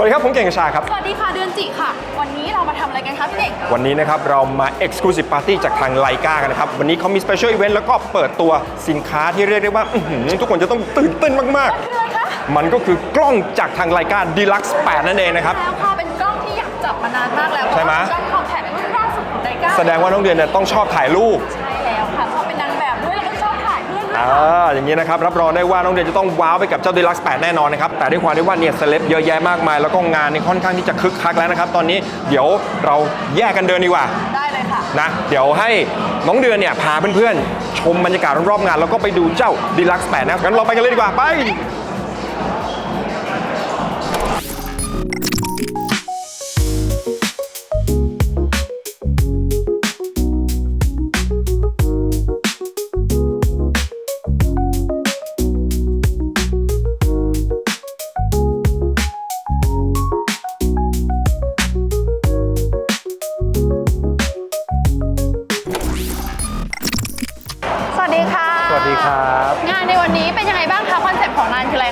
วัสดีครับ ผมเก่งกระชาครับ สวัสดีค่ะเดือนจิค่ะ วันนี้เรามาทำอะไรกันคะพี่เด็กวันนี้นะครับเรามา Exclusive Party จากทางไลกากันนะครับ วันนี้เขามี Special Event แล้วก็เปิดตัวสินค้าที่เรียกได้ว่าอื้อหือทุกคนจะต้องตื่นเต้นมากคืออะไรคะๆ มันก็คือกล้องจากทางไลกา Deluxe 8 นั่นเองนะครับ แล้วค่ะเป็นกล้องที่อยากจับมานานมากแล้วใช่ไหม เพราะว่าเป็นกล้องคอมแพครุ่นล่าสุดของไดก้าแสดงว่าน้องเดือนเนี่ยต้องชอบถ่ายรูป ใช่ อนด้วยอ่าอย่างนี้นะครับรับรองได้ว่าน้องเดือนจะต้องว้าวไปกับเจ้า Deluxe 8แน่นอนนะครับแต่ด้วยความที่ว่าเนี่ยเซเลบเยอะแยะมากมาย แล้วก็งานนี่ค่อนข้างที่จะคึกคักแล้วนะครับ ตอนนี้เดี๋ยวเราแยกกันเดินดีกว่าได้เลยค่ะ นะเดี๋ยวให้น้องเดือนเนี่ยพาเพื่อนๆชมบรรยากาศรอบๆงาน แล้วก็ไปดูเจ้า Deluxe 8นะงั้นเราไปกันเลยดีกว่าไป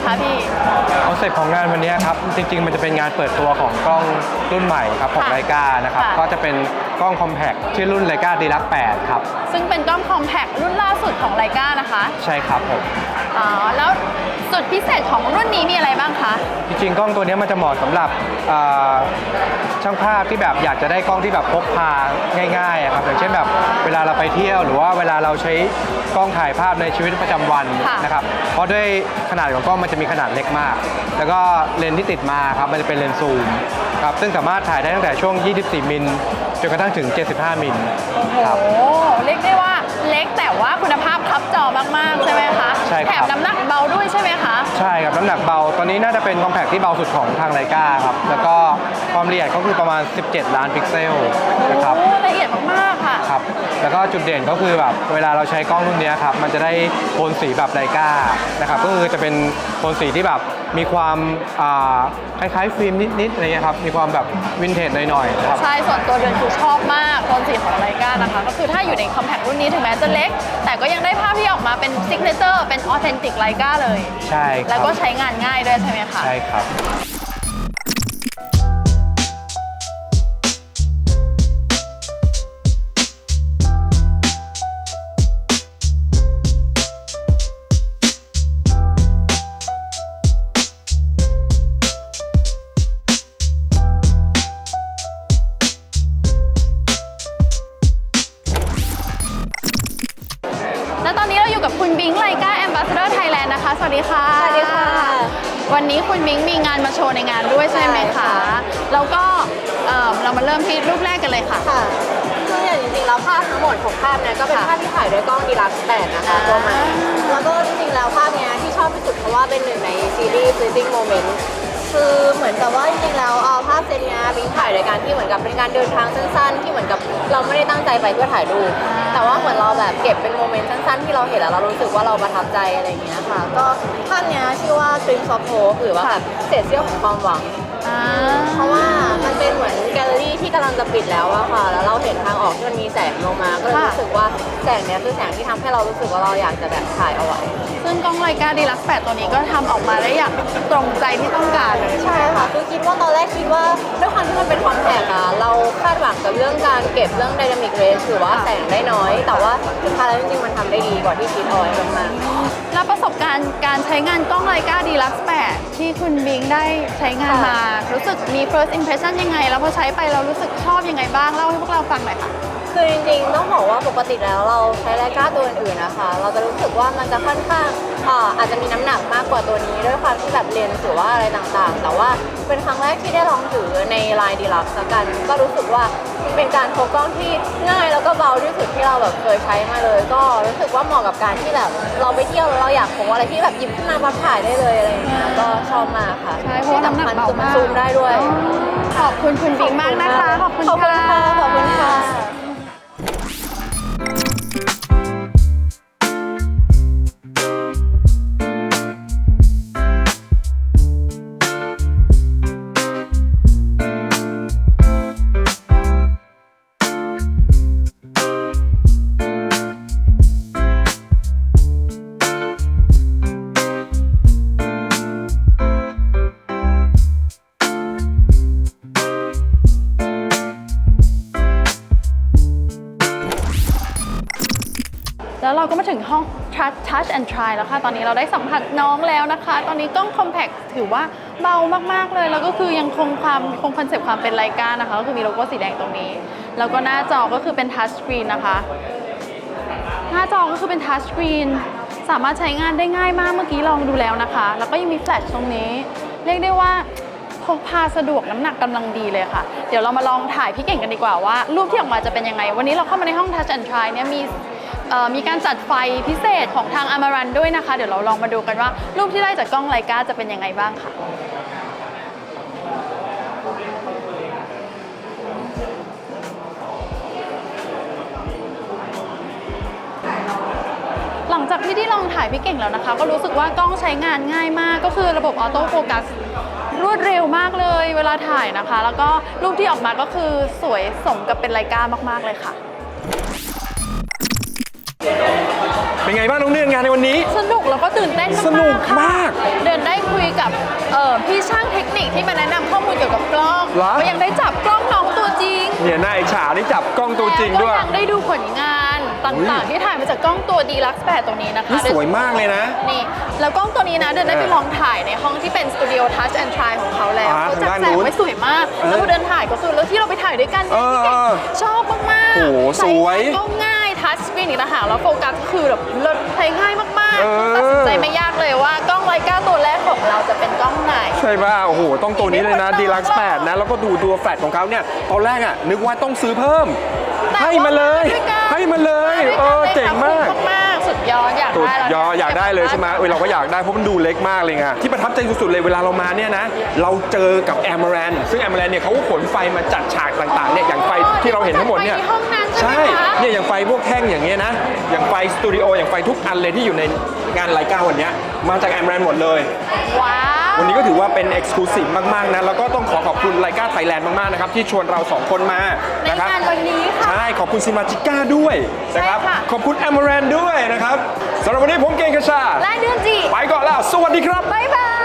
คืออะไรคะพี่ คอนเซ็ปต์ของงานวันนี้ครับ จริง ๆ มันจะเป็นงานเปิดตัวของกล้องรุ่นใหม่ครับของค่ะไลกานะครับ ค่ะ ก็จะเป็นกล้องคอมแพคชื่อรุ่นไลกาดีลัก8ครับ ซึ่งเป็นกล้องคอมแพครุ่นล่าสุดของไลกานะคะ ใช่ครับผม อ๋อ แล้วสุดพิเศษของรุ่นนี้มีอะไรบ้างคะ จริงๆกล้องตัวนี้มันจะเหมาะสำหรับเอ่อช่างภาพที่แบบอยากจะได้กล้องที่แบบพกพาง่ายๆอะครับอย่างเช่นแบบเวลาเราไปเที่ยวหรือว่าเวลาเราใช้กล้องถ่ายภาพในชีวิตประจำวันค่ะ นะครับเพราะด้วยขนาดของกล้องมันจะมีขนาดเล็กมาก แล้วก็เลนส์ที่ติดมาครับมันจะเป็นเลนส์ซูม ครับซึ่งสามารถถ่ายได้ตั้งแต่ช่วง 24 มิลจนกระทั่งถึง 75 มิลโอ้โหครับเรียกได้ว่าเล็กแต่ว่าคุณภาพครับจอมากๆ ใช่ไหมคะใช่ครับ แถมน้ำหนักเบาด้วยใช่ไหมคะ ใช่ครับ น้ำหนักเบา ตอนนี้น่าจะเป็นคอมแพคที่เบาสุดของทางไลกาครับ แล้วก็ความละเอียดก็คือประมาณ 17 ล้านพิกเซลนะครับ แล้วก็จุดเด่นก็คือแบบเวลาเราใช้กล้องรุ่นเนี้ยครับมันจะได้โทนสีแบบไลกานะครับก็คือจะเป็นโทนสีที่แบบมีความอ่าคล้ายๆฟิล์มนิดๆอะไรเงี้ยครับมีความแบบวินเทจหน่อยๆนะครับใช่ส่วนตัวเดือนคือชอบมากโทนสีของไลกานะคะก็คือถ้าอยู่ในคอมแพครุ่นนี้ถึงแม้จะเล็ก แต่ก็ยังได้ภาพที่ออกมาเป็นซิกเนเจอร์เป็นออเทนติกไลกาเลย ใช่คแล้รัวบก็ใช้งานง่ายด้วยใช่ไหมคะใช่ครับ สวัสดีค่ะ สวัสดีค่ะ วันนี้คุณบิงมีงานมาโชว์ในงานด้วยใช่ไหมใช่คะค่ะแล้วก็เอ่อเรามาเริ่มที่รูปแรกกันเลยค่ะ ค่ะคืออย่างจริงๆแล้วภาพทั้งหมดของภาพเนี่ยก็เป็นค่ะภาพที่ถ่ายด้วยกล้องดีลักซ์8นะคะอ่าตัวใหม่แล้วก็จริงๆแล้วภาพเนี้ยที่ชอบที่สุดเพราะว่าเป็นหนึ่งในซีรีส์ Fleeting Moment คือเหมือนกับว่าจริงๆแล้วเอาภาพเซตเนี้ยบิงถ่ายโดยการที่เหมือนกับเป็นการเดินทางสั้นๆที่เห มือนกับเราไม่ได้ตั้งใจไปเพื่อถ่ายรูป แต่ว่าเหมือนเราแบบเก็บเป็นโมเมนต์สั้นๆ ที่เราเห็นแล้วเรารู้สึกว่าเราประทับใจอะไรอย่างเงี้ยค่ะ ก็ภาพเนี้ยชื่อว่า Dreams of Hope หรือว่าแบบเศษเสี้ยวของความหวังอ่า เพราะว่ามันเป็นเหมือนแกลเลอรี่ที่กำลังจะปิดแล้วอะค่ะ แล้วเราเห็นทางออกที่มันมีแสงลงมา ก็เลยค่ะ รู้สึกว่าแสงเนี้ยคือแสงที่ทำให้เรารู้สึกว่าเราอยากจะแบบถ่ายเอาไว้ ซึ่งกล้องไลกาดีลักซ์8ตัวนี้ก็ทำออกมาได้อย่างตรงใจที่ต้องการเลย ใช่ค่ะ คือคิดว่าตอนแรกคิดว่าด้วยความที่มันเป็นคอมแพคอะเราคาดหวังกับเรื่องการเก็บเรื่อง Dynamic Range หรือว่าแสงได้น้อย แต่ว่าสุดท้ายแล้วจริงๆมันทำได้ดีกว่าที่คิดเอาไว้มากๆ แล้วประสบการณ์การใช้งานกล้องไลกาดีลักซ์8ที่คุณบิงได้ใช้งานมารู้สึกมี first impression ยังไง แล้วพอใช้ไปเรารู้สึกชอบยังไงบ้าง เล่าให้พวกเราฟังหน่อยค่ะ คือจริงๆ ต้องบอกว่าปกติแล้วเราใช้ไลกาตัวอื่นๆนะคะ เราจะรู้สึกว่ามันจะค่อนข้างอ่าอาจจะมีน้ำหนักมากกว่าตัวนี้ด้วยความที่แบบเลนส์หรือว่าอะไรต่างๆ แต่ว่าเป็นครั้งแรกที่ได้ลองถือในไลน์ดีลักซ์กัน ก็รู้สึกว่า เป็นการพกกล้องที่ง่ายแล้วก็เบาที่สุดที่เราแบบเคยใช้มาเลย ก็รู้สึกว่าเหมาะกับการที่แบบเราไปเที่ยวแล้วเราอยากพกอะไรที่แบบหยิบขึ้นมามาถ่ายได้เลยอะไรอย่างเงี้ยก็ชอบมากค่ะใช่เพราะว่าน้ำหนักเบาที่สำคัญคือมันมากซูมได้ด้วย ขอบคุณคุณบิงมากนะคะ ขอบคุณขอบคุณค่ะ แล้วเราก็มาถึงห้อง Touch Touch and Try แล้วค่ะ ตอนนี้เราได้สัมผัสน้องแล้วนะคะ ตอนนี้กล้อง Compact ถือว่าเบามากๆเลย แล้วก็คือยังคงความคงคอนเซปต์ความเป็นไลกานะคะ ก็คือมีโลโก้สีแดงตรงนี้ แล้วก็หน้าจอก็คือเป็น Touch Screen นะคะ หน้าจอก็คือเป็น Touch Screen สามารถใช้งานได้ง่ายมากเมื่อกี้ลองดูแล้วนะคะ แล้วก็ยังมีแฟลชตรงนี้ เรียกได้ว่าพกพาสะดวกน้ำหนักกำลังดีเลยค่ะ เดี๋ยวเรามาลองถ่ายพี่เก่งกันดีกว่าว่า รูปที่ออกมาจะเป็นยังไง วันนี้เราเข้ามาในห้อง Touch and Try เนี่ยมี มีการจัดไฟพิเศษของทาง Amaran ด้วยนะคะ เดี๋ยวเราลองมาดูกันว่า รูปที่ได้จากกล้องไลกาจะเป็นยังไงบ้างค่ะหลังจากที่ได้ลองถ่ายพี่เก่งแล้วนะคะ ก็รู้สึกว่ากล้องใช้งานง่ายมาก ก็คือระบบออโต้โฟกัสรวดเร็วมากเลยเวลาถ่ายนะคะ แล้วก็รูปที่ออกมาก็คือสวยสมกับเป็นไลกามาก ๆ เลยค่ะ เป็นไงบ้างน้องเดือนงานในวันนี้ สนุกแล้วก็ตื่นเต้นมากๆสนุกค่ะมากเดินได้คุยกับเอ่อพี่ช่างเทคนิคที่มาแนะนำข้อมูลเกี่ยวกับกล้องเหรอ ก็ยังได้จับกล้องน้องตัวจริงเนี่ยหน้าอิจฉานี่จับกล้องตัวจริงด้วย แล้วก็ยังได้ดูผลงานต่างๆ ที่ถ่ายมาจากกล้องตัวดีลักซ์แตัวนี้นะคะนี่สวยมากเลยนะ นี่แล้วกล้องตัวนี้นะเดินได้ไปเออลองถ่ายในห้องที่เป็นสตูดิโอ Touch and Try ของเขาแล้วอ่าเขาจัดทางด้านแสงนู้นไว้สวยมาก เออแล้วพอเดินถ่ายก็คือแล้วที่เราไปถ่ายด้วยกันเออพี่เก่งเออชอบมากๆโอ้โหใช้สวยงานก็ง่าย ทัชสกรีนอีกต่างหากแล้วโฟกัสคือแบบเลิศใช้ง่ายมากเออ ๆตัดสินใจไม่ยากเลยว่ากล้องไลกาตัวแรกของเราจะเป็นกล้องไหน ใช่ป่ะโอ้โห ต้องตัวนี้เลยนะไม่ d ีควรลักต้องซ์8นะ แล้วก็ดูตัวแฟลชของเขาเนี่ย ตอนแรกอะ นึกว่าต้องซื้อเพิ่ม แต่ให้มาเลยด้วยกันให้มาเลยมาด้วยเอกันอลยเจ๋งค่ะมากคุ้มากๆ สุดยอดอยากสุดได้แล้วยอดอยากได้เลยใช่ไหมเออเราก็อยากได้เพราะมันดูเล็กมากเลยไงที่ประทับใจสุดๆเลยเวลาเรามาเนี่ยนะ เราเจอกับแอม r รนซึ่งแอม r รนเนี่ยเขาก็ขนไฟมาจัดฉากต่างๆเนี่ยอย่างไฟที่เราเห็นทั้งหมดเนี่ยจัไฟที่ห้องนั้นใช่ใช่ไหมคะเนี่ยอย่างไฟพวกแท่งอย่างเงี้ยนะ อย่างไฟสตูดิโออย่างไฟทุกอันเลยที่อยู่ในงานไลกาวันเนี้ยมาจากแอม r รนหมดเลยว้า ววันนี้ก็ถือว่าเป็น Exclusive มาก ๆ นะ แล้วก็ต้องขอขอบคุณไลกาไทยแลนด์มาก ๆ นะครับ ที่ชวนเราสองคนมาในนะครับงานวันนี้ค่ะ ใช่ ขอบคุณซิมาจิก้าด้วยนะครับ ใช่ค่ะ ขอบคุณแอม r รนด้วยนะครับสำหรับวันนี้ผมเก่งกระชา และเดือนจี ไปก่อนแล้ว สวัสดีครับ บ๊ายบาย